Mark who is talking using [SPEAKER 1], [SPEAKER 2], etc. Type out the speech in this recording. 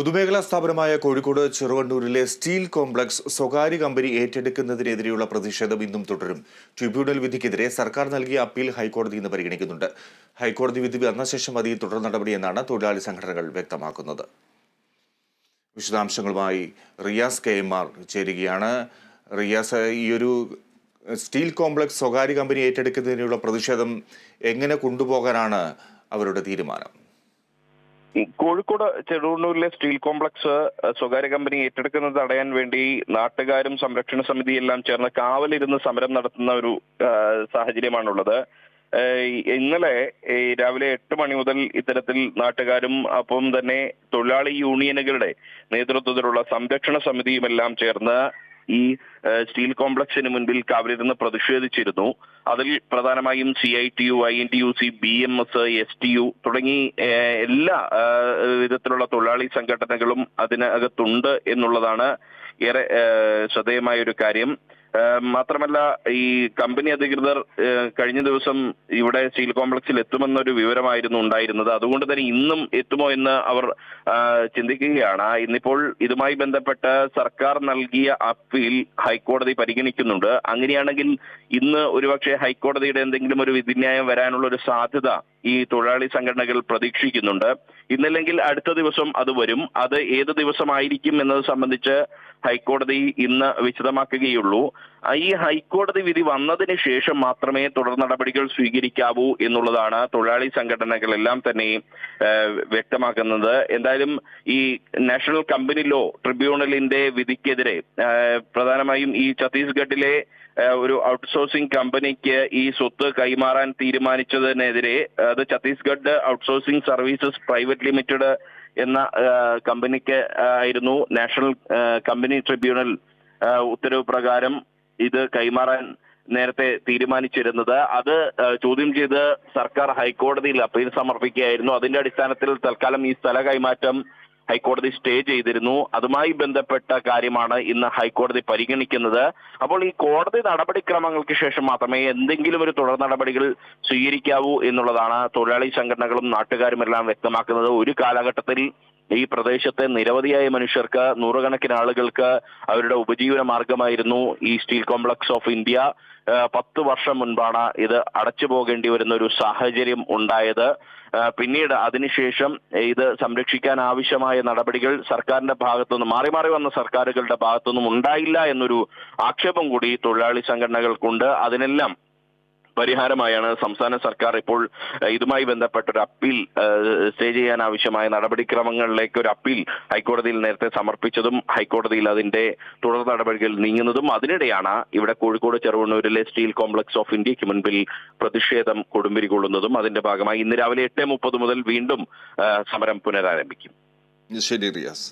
[SPEAKER 1] പൊതുമേഖലാ സ്ഥാപനമായ കോഴിക്കോട് ചെറുവണ്ണൂരിലെ സ്റ്റീൽ കോംപ്ലക്സ് സ്വകാര്യ കമ്പനി ഏറ്റെടുക്കുന്നതിനെതിരെയുള്ള പ്രതിഷേധം ഇന്നും തുടരും. ട്രിബ്യൂണൽ വിധിക്കെതിരെ സർക്കാർ നൽകിയ അപ്പീൽ ഹൈക്കോടതി ഇന്ന് പരിഗണിക്കുന്നുണ്ട്. ഹൈക്കോടതി വിധി വന്ന ശേഷം മതി തുടർ നടപടിയെന്നാണ് തൊഴിലാളി സംഘടനകൾ വ്യക്തമാക്കുന്നത്. വിശദാംശങ്ങളുമായി റിയാസ് കെ എം ആർ ചേരുകയാണ്. റിയാസ് ഈയൊരു സ്റ്റീൽ കോംപ്ലക്സ് സ്വകാര്യ കമ്പനി ഏറ്റെടുക്കുന്നതിനുള്ള പ്രതിഷേധം എങ്ങനെ കൊണ്ടുപോകാനാണ് അവരുടെ തീരുമാനം?
[SPEAKER 2] കോഴിക്കോട് ചെറുവണ്ണൂരിലെ സ്റ്റീൽ കോംപ്ലക്സ് സ്വകാര്യ കമ്പനി ഏറ്റെടുക്കുന്നത് തടയാൻ വേണ്ടി നാട്ടുകാരും സംരക്ഷണ സമിതിയെല്ലാം ചേർന്ന് കാവലിരുന്ന് സമരം നടത്തുന്ന ഒരു സാഹചര്യമാണുള്ളത്. ഇന്നലെ രാവിലെ എട്ട് മണി മുതൽ ഇത്തരത്തിൽ നാട്ടുകാരും അപ്പം തന്നെ തൊഴിലാളി യൂണിയനുകളുടെ നേതൃത്വത്തിലുള്ള സംരക്ഷണ സമിതിയുമെല്ലാം ചേർന്ന് ഈ സ്റ്റീൽ കോംപ്ലക്സിന് മുൻപിൽ കാവലിരുന്ന് പ്രതിഷേധിച്ചിരുന്നു. അതിൽ പ്രധാനമായും C I T U I N T U C B M S S T U തുടങ്ങി എല്ലാ വിധത്തിലുള്ള തൊഴിലാളി സംഘടനകളും അതിനകത്തുണ്ട് എന്നുള്ളതാണ് ഏറെ ശ്രദ്ധേയമായ ഒരു കാര്യം. മാത്രമല്ല ഈ കമ്പനി അധികൃതർ കഴിഞ്ഞ ദിവസം ഇവിടെ സ്റ്റീൽ കോംപ്ലക്സിൽ എത്തുമെന്നൊരു വിവരമായിരുന്നു ഉണ്ടായിരുന്നത്. അതുകൊണ്ട് തന്നെ ഇന്നും എത്തുമോ എന്ന് അവർ ചിന്തിക്കുകയാണ്. ഇന്നിപ്പോൾ ഇതുമായി ബന്ധപ്പെട്ട് സർക്കാർ നൽകിയ അപ്പീൽ ഹൈക്കോടതി പരിഗണിക്കുന്നുണ്ട്. അങ്ങനെയാണെങ്കിൽ ഇന്ന് ഒരുപക്ഷെ ഹൈക്കോടതിയുടെ എന്തെങ്കിലും ഒരു വിധിന്യായം വരാനുള്ള ഒരു സാധ്യത ഈ തൊഴിലാളി സംഘടനകൾ പ്രതീക്ഷിക്കുന്നുണ്ട്. ഇന്നല്ലെങ്കിൽ അടുത്ത ദിവസം അത് വരും. അത് ഏത് ദിവസമായിരിക്കും എന്നത് സംബന്ധിച്ച് ഹൈക്കോടതി ഇന്ന് വിശദമാക്കുകയുള്ളൂ. ഈ ഹൈക്കോടതി വിധി വന്നതിന് ശേഷം മാത്രമേ തുടർ നടപടികൾ സ്വീകരിക്കാവൂ എന്നുള്ളതാണ് തൊഴിലാളി സംഘടനകളെല്ലാം തന്നെ വ്യക്തമാക്കുന്നത്. എന്തായാലും ഈ നാഷണൽ കമ്പനി ലോ ട്രിബ്യൂണലിന്റെ വിധിക്കെതിരെ പ്രധാനമായും ഈ ഛത്തീസ്ഗഡിലെ ഒരു ഔട്ട്സോഴ്സിംഗ് കമ്പനിക്ക് ഈ സ്വത്ത് കൈമാറാൻ തീരുമാനിച്ചതിനെതിരെ അത് Chhattisgarh outsourcing services private limited എന്ന കമ്പനിക്ക് ആയിരുന്നു നാഷണൽ കമ്പനി ട്രിബ്യൂണൽ ഉത്തരവ് പ്രകാരം ഇത് കൈമാറാൻ നേരത്തെ തീരുമാനിച്ചിരുന്നത്. അത് ചോദ്യം ചെയ്ത് സർക്കാർ ഹൈക്കോടതിയിൽ അപ്പീൽ സമർപ്പിക്കുകയായിരുന്നു. അതിന്റെ അടിസ്ഥാനത്തിൽ തൽക്കാലം ഈ സ്ഥല കൈമാറ്റം ഹൈക്കോടതി സ്റ്റേ ചെയ്തിരുന്നു. അതുമായി ബന്ധപ്പെട്ട കാര്യമാണ് ഇന്ന് ഹൈക്കോടതി പരിഗണിക്കുന്നത്. അപ്പോൾ ഈ കോടതി നടപടിക്രമങ്ങൾക്ക് ശേഷം മാത്രമേ എന്തെങ്കിലും ഒരു തുടർ നടപടികൾ സ്വീകരിക്കാവൂ എന്നുള്ളതാണ് തൊഴിലാളി സംഘടനകളും നാട്ടുകാരും എല്ലാം വ്യക്തമാക്കുന്നത്. ഒരു കാലഘട്ടത്തിൽ ഈ പ്രദേശത്തെ നിരവധിയായ മനുഷ്യർക്ക് നൂറുകണക്കിന് ആളുകൾക്ക് അവരുടെ ഉപജീവന മാർഗമായിരുന്നു ഈ സ്റ്റീൽ കോംപ്ലക്സ് ഓഫ് ഇന്ത്യ. പത്ത് വർഷം മുൻപാണ് ഇത് അടച്ചു പോകേണ്ടി വരുന്ന ഒരു സാഹചര്യം ഉണ്ടായത്. പിന്നീട് അതിനുശേഷം ഇത് സംരക്ഷിക്കാൻ ആവശ്യമായ നടപടികൾ സർക്കാരിന്റെ ഭാഗത്തുനിന്ന് മാറി മാറി വന്ന സർക്കാരുകളുടെ ഭാഗത്തുനിന്നും ഉണ്ടായില്ല എന്നൊരു ആക്ഷേപം കൂടി തൊഴിലാളി സംഘടനകൾക്കുണ്ട്. അതിനെല്ലാം പരിഹാരമായാണ് സംസ്ഥാന സർക്കാർ ഇപ്പോൾ ഇതുമായി ബന്ധപ്പെട്ട ഒരു അപ്പീൽ സ്റ്റേ ചെയ്യാൻ ആവശ്യമായ നടപടിക്രമങ്ങളിലേക്ക് ഒരു അപ്പീൽ ഹൈക്കോടതിയിൽ നേരത്തെ സമർപ്പിച്ചതും ഹൈക്കോടതിയിൽ അതിന്റെ തുടർ നടപടികൾ നീങ്ങുന്നതും അതിനിടെയാണ് ഇവിടെ കോഴിക്കോട് ചെറുവണ്ണൂരിലെ സ്റ്റീൽ കോംപ്ലക്സ് ഓഫ് ഇന്ത്യയ്ക്ക് മുൻപിൽ പ്രതിഷേധം കൊടുമ്പിരി കൊള്ളുന്നതും അതിന്റെ ഭാഗമായി ഇന്ന് രാവിലെ എട്ട് മുപ്പത് മുതൽ വീണ്ടും സമരം പുനരാരംഭിക്കും.
[SPEAKER 1] ശരി റിയാസ്.